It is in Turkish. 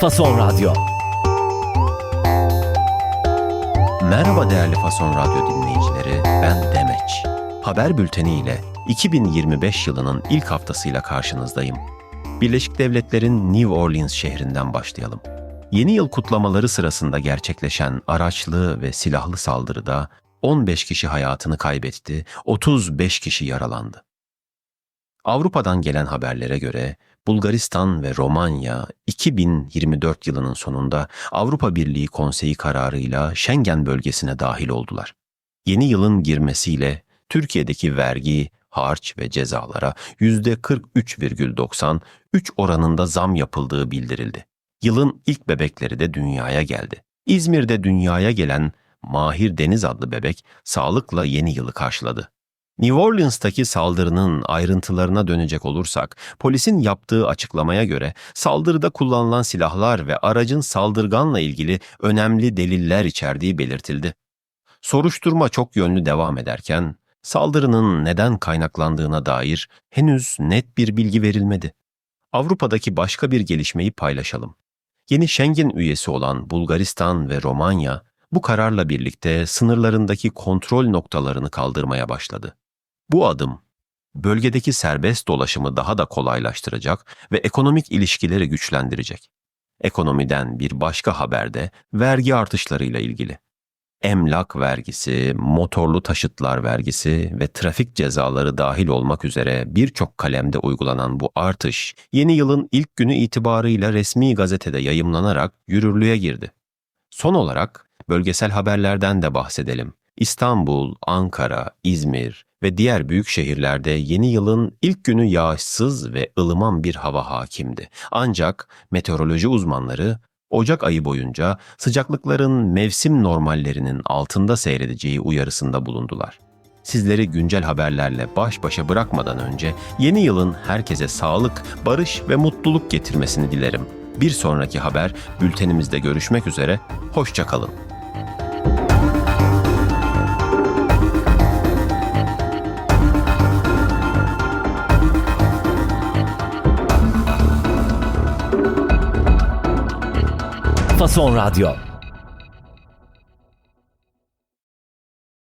Fason Radyo. Merhaba değerli Fason Radyo dinleyicileri, ben Demeç. Haber bülteni ile 2025 yılının ilk haftasıyla karşınızdayım. Birleşik Devletler'in New Orleans şehrinden başlayalım. Yeni yıl kutlamaları sırasında gerçekleşen araçlı ve silahlı saldırıda 15 kişi hayatını kaybetti, 35 kişi yaralandı. Avrupa'dan gelen haberlere göre Bulgaristan ve Romanya 2024 yılının sonunda Avrupa Birliği Konseyi kararıyla Schengen bölgesine dahil oldular. Yeni yılın girmesiyle Türkiye'deki vergi, harç ve cezalara %43,93 oranında zam yapıldığı bildirildi. Yılın ilk bebekleri de dünyaya geldi. İzmir'de dünyaya gelen Mahir Deniz adlı bebek sağlıkla yeni yılı karşıladı. New Orleans'taki saldırının ayrıntılarına dönecek olursak, polisin yaptığı açıklamaya göre saldırıda kullanılan silahlar ve aracın saldırganla ilgili önemli deliller içerdiği belirtildi. Soruşturma çok yönlü devam ederken, saldırının neden kaynaklandığına dair henüz net bir bilgi verilmedi. Avrupa'daki başka bir gelişmeyi paylaşalım. Yeni Schengen üyesi olan Bulgaristan ve Romanya, bu kararla birlikte sınırlarındaki kontrol noktalarını kaldırmaya başladı. Bu adım bölgedeki serbest dolaşımı daha da kolaylaştıracak ve ekonomik ilişkileri güçlendirecek. Ekonomiden bir başka haberde vergi artışlarıyla ilgili. Emlak vergisi, motorlu taşıtlar vergisi ve trafik cezaları dahil olmak üzere birçok kalemde uygulanan bu artış, yeni yılın ilk günü itibarıyla resmi gazetede yayımlanarak yürürlüğe girdi. Son olarak bölgesel haberlerden de bahsedelim. İstanbul, Ankara, İzmir ve diğer büyük şehirlerde yeni yılın ilk günü yağışsız ve ılıman bir hava hakimdi. Ancak meteoroloji uzmanları Ocak ayı boyunca sıcaklıkların mevsim normallerinin altında seyredeceği uyarısında bulundular. Sizleri güncel haberlerle baş başa bırakmadan önce yeni yılın herkese sağlık, barış ve mutluluk getirmesini dilerim. Bir sonraki haber bültenimizde görüşmek üzere, hoşça kalın. Fason Radyo.